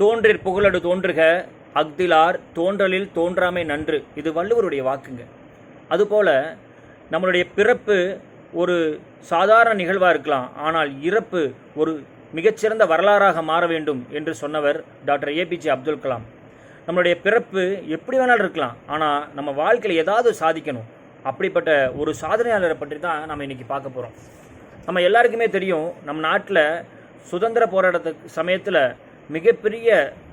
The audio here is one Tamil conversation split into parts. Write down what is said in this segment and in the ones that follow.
தோன்றிற் புகழடு தோன்றுக அஃதிலார் தோன்றலில் தோன்றாமை நன்று. இது வள்ளுவருடைய வாக்குங்க. அதுபோல நம்மளுடைய பிறப்பு ஒரு சாதாரண நிகழ்வாக இருக்கலாம் ஆனால் இறப்பு ஒரு மிகச்சிறந்த வரலாறாக மாற வேண்டும் என்று சொன்னவர் டாக்டர் ஏபிஜே அப்துல் கலாம். நம்மளுடைய பிறப்பு எப்படி வேணாலும் இருக்கலாம் ஆனால் நம்ம வாழ்க்கையில் ஏதாவது சாதிக்கணும். அப்படிப்பட்ட ஒரு சாதனையாளரை பற்றி தான் நம்ம இன்றைக்கி பார்க்க போகிறோம் நம்ம எல்லாருக்குமே தெரியும் நம் நாட்டில் சுதந்திர போராட்டத்துக்கு சமயத்தில் மிகப்பெரிய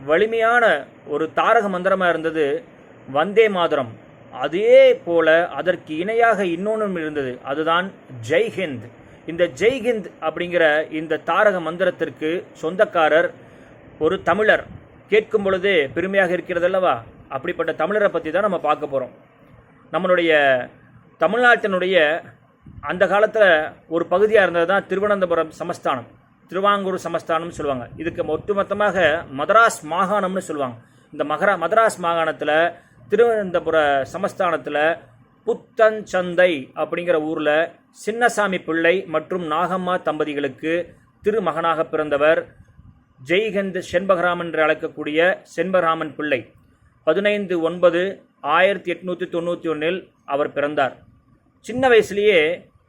வலிமையான ஒரு தாரக மந்திரமாக இருந்தது வந்தே மாதரம் அதே போல அதற்கு இணையாக இன்னொன்றும் இருந்தது அதுதான் ஜெய்ஹிந்த் இந்த ஜெய்ஹிந்த் அப்படிங்கிற இந்த தாரக மந்திரத்திற்கு சொந்தக்காரர் ஒரு தமிழர். கேட்கும் பொழுதே பெருமையாக இருக்கிறது அல்லவா? அப்படிப்பட்ட தமிழரை பற்றி தான் நம்ம பார்க்க போகிறோம் நம்மளுடைய தமிழ்நாட்டினுடைய அந்த காலத்தில் ஒரு பகுதியாக இருந்தது தான் திருவனந்தபுரம் சமஸ்தானம். திருவாங்கூர் சமஸ்தானம்னு சொல்லுவாங்க. இதுக்கு ஒட்டுமொத்தமாக மதராஸ் மாகாணம்னு சொல்லுவாங்க. இந்த மகரா மதராஸ் மாகாணத்தில் திருவனந்தபுர சமஸ்தானத்தில் புத்தஞ்சந்தை அப்படிங்கிற ஊரில் சின்னசாமி பிள்ளை மற்றும் நாகம்மா தம்பதிகளுக்கு திருமகனாக பிறந்தவர் ஜெய்ஹிந்த் செண்பகராமன் என்று அழைக்கக்கூடிய செண்பகராமன் பிள்ளை. பதினைந்து ஒன்பது ஆயிரத்தி எட்நூற்றி தொண்ணூற்றி ஒன்றில் அவர் பிறந்தார். சின்ன வயசுலேயே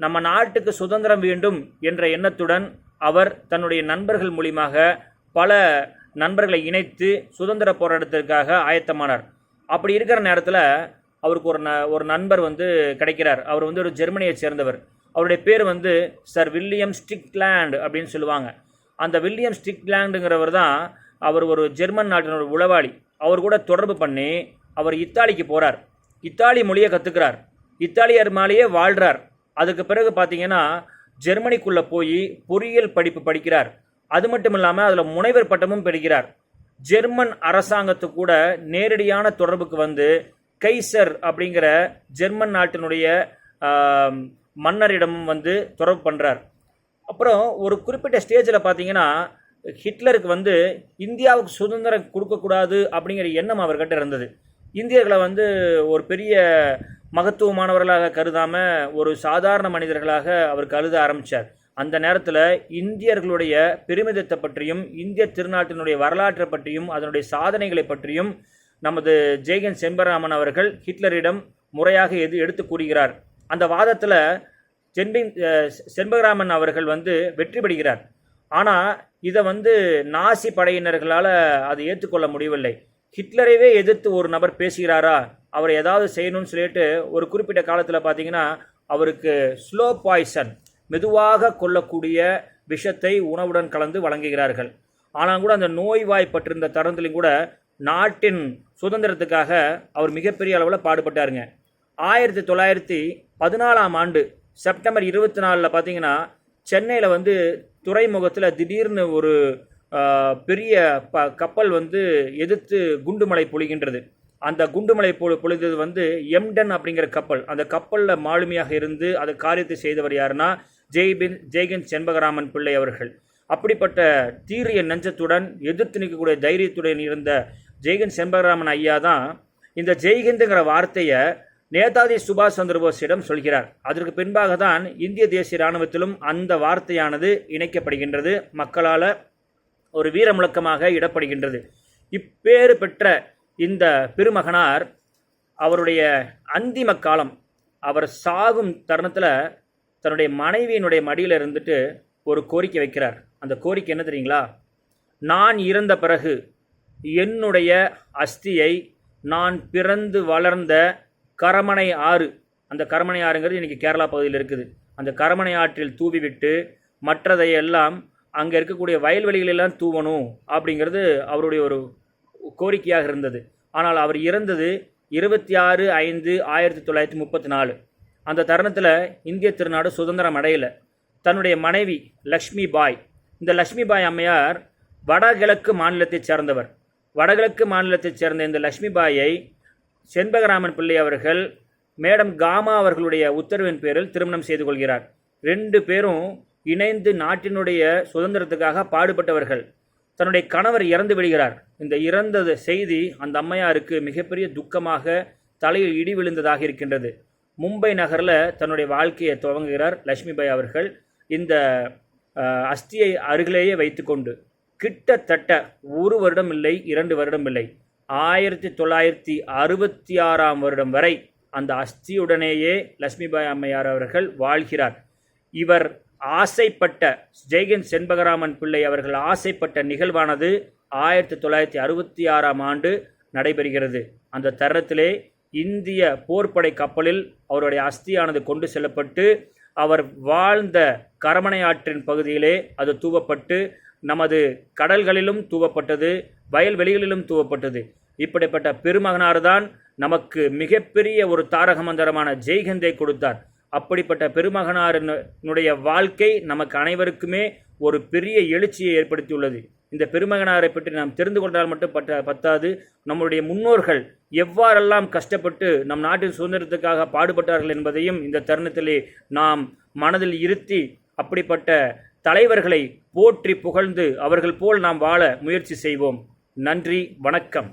நம்ம நாட்டுக்கு சுதந்திரம் வேண்டும் என்ற எண்ணத்துடன் அவர் தன்னுடைய நண்பர்கள் மூலியமாக பல நண்பர்களை இணைத்து சுதந்திர போராட்டத்திற்காக ஆயத்தமானார். அப்படி இருக்கிற நேரத்தில் அவருக்கு ஒரு ந ஒரு நண்பர் வந்து கிடைக்கிறார். அவர் வந்து ஒரு ஜெர்மனியை சேர்ந்தவர். அவருடைய பேர் வந்து சர் வில்லியம் ஸ்டிக்லேண்ட் அப்படின்னு சொல்லுவாங்க. அந்த வில்லியம் ஸ்டிக்லேண்டுங்கிறவர் தான் அவர் ஒரு ஜெர்மன் நாட்டினோட உளவாளி. அவர் கூட தொடர்பு பண்ணி அவர் இத்தாலிக்கு போகிறார் இத்தாலி மொழியை கற்றுக்கிறார் இத்தாலியர் மேலேயே வாழ்கிறார் அதுக்கு பிறகு பார்த்தீங்கன்னா ஜெர்மனிக்குள்ளே போய் பொறியியல் படிப்பு படிக்கிறார். அது மட்டும் இல்லாமல் அதில் முனைவர் பட்டமும் பெறுகிறார். ஜெர்மன் அரசாங்கத்து கூட நேரடியான தொடர்புக்கு வந்து கைசர் அப்படிங்கிற ஜெர்மன் நாட்டினுடைய மன்னரிடமும் வந்து தொடர்பு பண்ணுறார் அப்புறம் ஒரு குறிப்பிட்ட ஸ்டேஜில் பார்த்தீங்கன்னா ஹிட்லருக்கு வந்து இந்தியாவுக்கு சுதந்திரம் கொடுக்கக்கூடாது அப்படிங்கிற எண்ணம் அவர்கிட்ட இருந்தது. இந்தியர்களை வந்து ஒரு பெரிய மகத்துவமானவர்களாக கருதாமல் ஒரு சாதாரண மனிதர்களாக அவர் கருத ஆரம்பித்தார் அந்த நேரத்தில் இந்தியர்களுடைய பெருமிதத்தை பற்றியும் இந்திய திருநாட்டினுடைய வரலாற்றை பற்றியும் அதனுடைய சாதனைகளை பற்றியும் நமது ஜெய்கன் செம்பராமன் அவர்கள் ஹிட்லரிடம் முறையாக எது எடுத்து கூறுகிறார். அந்த வாதத்தில் சென்பின் செண்பகராமன் அவர்கள் வந்து வெற்றி பெறுகிறார். ஆனால் இதை வந்து நாசி படையினர்களால் அதை ஏற்றுக்கொள்ள முடியவில்லை. ஹிட்லரைவே எதிர்த்து ஒரு நபர் பேசுகிறாரா? அவர் ஏதாவது செய்யணும்னு சொல்லிட்டு ஒரு குறிப்பிட்ட காலத்தில் பார்த்தீங்கன்னா அவருக்கு ஸ்லோ பாய்சன் மெதுவாக கொல்லக்கூடிய விஷத்தை உணவுடன் கலந்து வழங்குகிறார்கள். ஆனால் கூட அந்த நோய்வாய்ப்பட்டிருந்த தருணத்திலையும் கூட நாட்டின் சுதந்திரத்துக்காக அவர் மிகப்பெரிய அளவில் பாடுபட்டாருங்க. ஆயிரத்தி தொள்ளாயிரத்தி பதினாலாம் ஆண்டு செப்டம்பர் இருபத்தி நாலில் பார்த்தீங்கன்னா சென்னையில் வந்து துறைமுகத்தில் திடீர்னு ஒரு பெரிய ப கப்பல் வந்து எதிர்த்து குண்டுமலை பொழிகின்றது. அந்த குண்டுமலை பொ பொழிந்தது வந்து எம்டன் அப்படிங்கிற கப்பல். அந்த கப்பலில் மாலுமியாக இருந்து அது காரியத்தை செய்தவர் யாருன்னா ஜெய்பின் ஜெய்கன் செண்பகராமன் பிள்ளை அவர்கள். அப்படிப்பட்ட தீரிய நெஞ்சத்துடன் எதிர்த்து நிற்கக்கூடிய தைரியத்துடன் இருந்த ஜெய்கன் செண்பகராமன் ஐயா தான் இந்த ஜெய்ஹிந்துங்கிற வார்த்தையை நேதாஜி சுபாஷ் சந்திரபோஸிடம் சொல்கிறார். அதற்கு பின்பாக தான் இந்திய தேசிய இராணுவத்திலும் அந்த வார்த்தையானது இணைக்கப்படுகின்றது மக்களால் ஒரு வீர முழக்கமாக இடப்படுகின்றது. இப்பேறு பெற்ற இந்த பெருமகனார் அவருடைய அந்திம காலம் அவர் சாகும் தருணத்தில் தன்னுடைய மனைவியினுடைய மடியில் இருந்துட்டு ஒரு கோரிக்கை வைக்கிறார். அந்த கோரிக்கை என்ன தெரியுங்களா? நான் இறந்த பிறகு என்னுடைய அஸ்தியை நான் பிறந்து வளர்ந்த கரமனை ஆறு. அந்த கரமனை ஆறுங்கிறது இன்றைக்கி கேரளா பகுதியில் இருக்குது. அந்த கரமனை ஆற்றில் தூவிவிட்டு மற்றதை எல்லாம் அங்கே இருக்கக்கூடிய வயல்வெளிகளெல்லாம் தூவணும் அப்படிங்கிறது அவருடைய ஒரு கோரிக்கையாக இருந்தது. ஆனால் அவர் இறந்தது இருபத்தி ஆறு ஐந்து ஆயிரத்தி தொள்ளாயிரத்தி முப்பத்தி நாலு. அந்த தருணத்தில் இந்திய திருநாடு சுதந்திரம் அடையலை. தன்னுடைய மனைவி லக்ஷ்மி பாய். இந்த லக்ஷ்மி பாய் அம்மையார் வடகிழக்கு மாநிலத்தைச் சேர்ந்தவர். வடகிழக்கு மாநிலத்தைச் சேர்ந்த இந்த லக்ஷ்மி பாயை செண்பகராமன் பிள்ளை அவர்கள் மேடம் காமா அவர்களுடைய உத்தரவின் பேரில் திருமணம் செய்து கொள்கிறார். ரெண்டு பேரும் இணைந்து நாட்டினுடைய சுதந்திரத்துக்காக பாடுபட்டவர்கள். தன்னுடைய கணவர் இறந்து விடுகிறார். இந்த இறந்தது செய்தி அந்த அம்மையாருக்கு மிகப்பெரிய துக்கமாக தலையில் இடி விழுந்ததாக இருக்கின்றது. மும்பை நகரில் தன்னுடைய வாழ்க்கையை துவங்குகிறார் லட்சுமிபாய் அவர்கள். இந்த அஸ்தியை அருகிலேயே வைத்துக்கொண்டு கிட்டத்தட்ட ஒரு வருடம் இல்லை இரண்டு வருடம் இல்லை. ஆயிரத்தி தொள்ளாயிரத்தி அறுபத்தி ஆறாம் வருடம் வரை அந்த அஸ்தியுடனேயே லட்சுமிபாய் அம்மையார் அவர்கள் வாழ்கிறார். இவர் ஆசைப்பட்ட ஜெய்கன் செண்பகராமன் பிள்ளை அவர்கள் ஆசைப்பட்ட நிகழ்வானது ஆயிரத்தி தொள்ளாயிரத்தி அறுபத்தி ஆறாம் ஆண்டு நடைபெறுகிறது. அந்த தருணத்திலே இந்திய போர்ப்படை கப்பலில் அவருடைய அஸ்தியானது கொண்டு செல்லப்பட்டு அவர் வாழ்ந்த கரமனை ஆற்றின் பகுதியிலே அது தூவப்பட்டு நமது கடல்களிலும் தூவப்பட்டது வயல்வெளிகளிலும் தூவப்பட்டது. இப்படிப்பட்ட பெருமகனார் தான் நமக்கு மிகப்பெரிய ஒரு தாரக மந்திரமான ஜெய்கந்தை கொடுத்தார். அப்படிப்பட்ட பெருமகனாரினுடைய வாழ்க்கை நமக்கு அனைவருக்குமே ஒரு பெரிய எழுச்சியை ஏற்படுத்தியுள்ளது. இந்த பெருமகனாரை பற்றி நாம் தெரிந்து கொண்டால் மட்டும் பட்ட பத்தாது. நம்முடைய முன்னோர்கள் எவ்வாறெல்லாம் கஷ்டப்பட்டு நம் நாட்டின் சுதந்திரத்துக்காக பாடுபட்டார்கள் என்பதையும் இந்த தருணத்திலே நாம் மனதில் இருத்தி அப்படிப்பட்ட தலைவர்களை போற்றி புகழ்ந்து அவர்கள் போல் நாம் வாழ முயற்சி செய்வோம். நன்றி வணக்கம்.